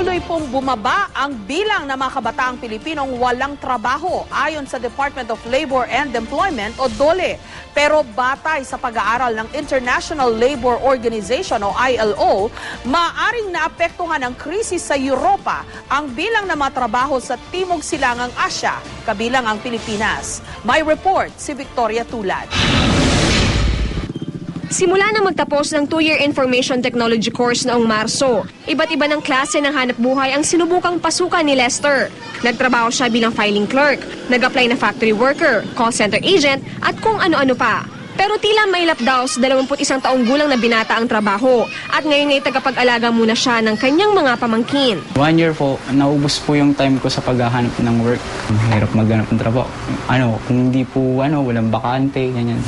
Patuloy pong bumaba ang bilang ng mga kabataang Pilipinong walang trabaho ayon sa Department of Labor and Employment o DOLE. Pero batay sa pag-aaral ng International Labor Organization o ILO, maaring naapektuhan ng krisis sa Europa ang bilang ng mga trabaho sa Timog Silangang Asya, kabilang ang Pilipinas. May report si Victoria Tulad. Simula na magtapos ng two-year information technology course noong Marso, iba't iba ng klase ng hanap buhay ang sinubukang pasukan ni Lester. Nagtrabaho siya bilang filing clerk, nag-apply na factory worker, call center agent at kung ano-ano pa. Pero tila mailap daw sa 21 taong gulang na binata ang trabaho at ngayon ay tagapag-alaga muna siya ng kanyang mga pamangkin. One year po, naubos po yung time ko sa paghahanap ng work. Mahirap maghanap ng trabaho. Ano, kung hindi po, ano, walang bakante, ganyan.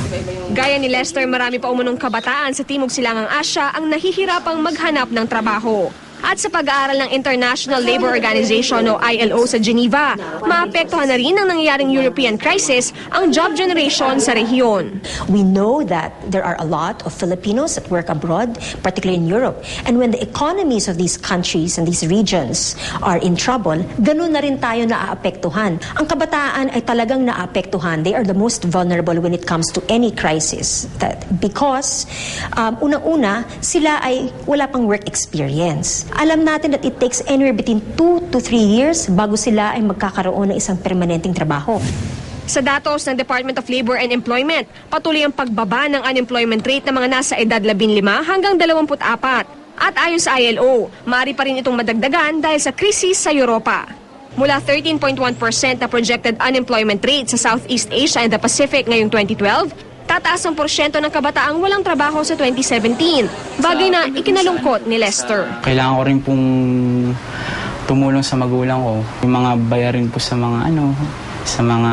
Gaya ni Lester, marami pa umunong kabataan sa Timog Silangang Asya ang nahihirapang maghanap ng trabaho. At sa pag-aaral ng International Labor Organization o ILO sa Geneva, maapektuhan na rin ang nangyayaring European crisis ang job generation sa rehiyon. We know that there are a lot of Filipinos that work abroad, particularly in Europe. And when the economies of these countries and these regions are in trouble, ganun na rin tayo naaapektuhan. Ang kabataan ay talagang naaapektuhan. They are the most vulnerable when it comes to any crisis. That, because, um, unang-una, sila ay wala pang work experience. Alam natin that it takes anywhere between 2 to 3 years bago sila ay magkakaroon ng isang permanenteng trabaho. Sa datos ng Department of Labor and Employment, patuloy ang pagbaba ng unemployment rate ng mga nasa edad 15 hanggang 24. At ayon sa ILO, maaari pa rin itong madagdagan dahil sa krisis sa Europa. Mula 13.1% na projected unemployment rate sa Southeast Asia and the Pacific ngayong 2012, tataas ang porsyento ng kabataang walang trabaho sa 2017, bagay na ikinalungkot ni Lester. Kailangan ko rin pong tumulong sa magulang ko. Yung mga bayarin po sa mga ano, sa mga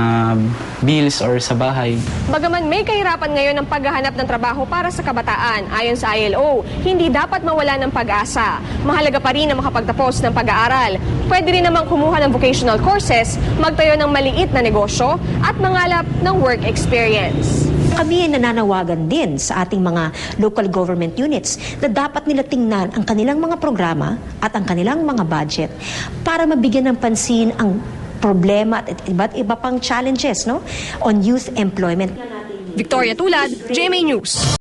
bills or sa bahay. Bagaman may kahirapan ngayon ng paghahanap ng trabaho para sa kabataan, ayon sa ILO, hindi dapat mawala ng pag-asa. Mahalaga pa rin na makapagtapos ng pag-aaral. Pwede rin namang kumuha ng vocational courses, magtayo ng maliit na negosyo, at mangalap ng work experience. Kami ay nananawagan din sa ating mga local government units na dapat nila tingnan ang kanilang mga programa at ang kanilang mga budget para mabigyan ng pansin ang problema at iba't iba pang challenges no on youth employment. Victoria Tulad, GMA News.